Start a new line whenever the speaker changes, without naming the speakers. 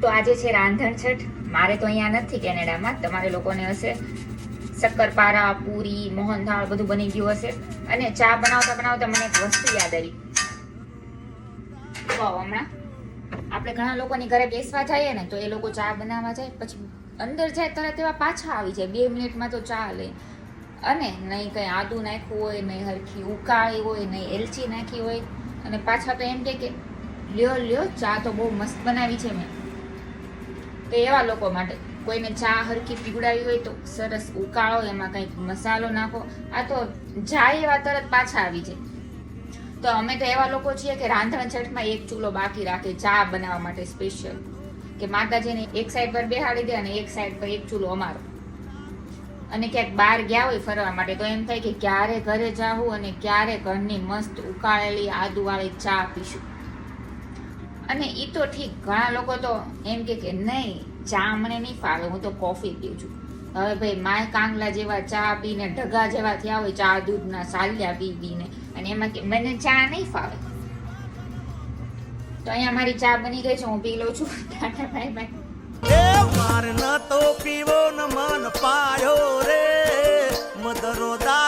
તો આજે છે રાંધણ છઠ. મારે તો અહીંયા નથી કેનેડામાં. તમારે લોકોને હશે. શક્કરપારા, પૂરી, મોહનથાળ બધું બની ગયું હશે. અને ચા બનાવતા બનાવતા મને એક વસ્તુ યાદ આવી. તો હમણાં. આપણે ઘણા લોકોની ઘરે બેસવા જઈએ ને, તો એ લોકો ચા બનાવવા જાય. પછી અંદર જાય તરત એવા પાછા આવી જાય. બે મિનિટમાં તો ચા લે. અને નહીં કંઈ આદુ નાખ્યું હોય, નહીં હરખી ઉકાળી હોય, નહીં એલચી નાખી હોય. અને પાછા તો એમ કે, લ્યો લ્યો, ચા તો બહુ મસ્ત બનાવી છે મેં. તો એવા લોકો માટે. કોઈને ચા હરકી પીવડાવી હોય તો સરસ ઉકાળો, એમાં કંઈક મસાલો નાખો. આ તો જાય એવા તરત પાછા આવી જાય. તો અમે તો એવા લોકો છીએ કે રાંધણ છઠમાં એક ચૂલો બાકી રાખે ચા બનાવવા માટે સ્પેશિયલ કે માતાજીને એક સાઈડ પર બેહાડી દે અને એક સાઈડ પર એક ચૂલો અમારો. અને ક્યાંક બહાર ગયા હોય ફરવા માટે તો એમ થાય કે ક્યારે ઘરે જાવું અને ક્યારે ઘરની મસ્ત ઉકાળેલી આદુવાળી ચા પીશું. અને એ તો ઠીક, ઘણા લોકો તો એમ કે કે નહીં, ચા મને નહીં ફાવે, હું તો કોફી પીઉં છું. હવે ભાઈ, માય કાંગલા જેવા ચા પીને, ઢગા જેવા થયા હોય, ચા દૂધના સાલિયા પી પીને, અને એમાં કે મને ચા નહીં ફાવે. તો અહીંયા મારી ચા બની ગઈ છે, હું પી લઉં છું. Tata, bye bye.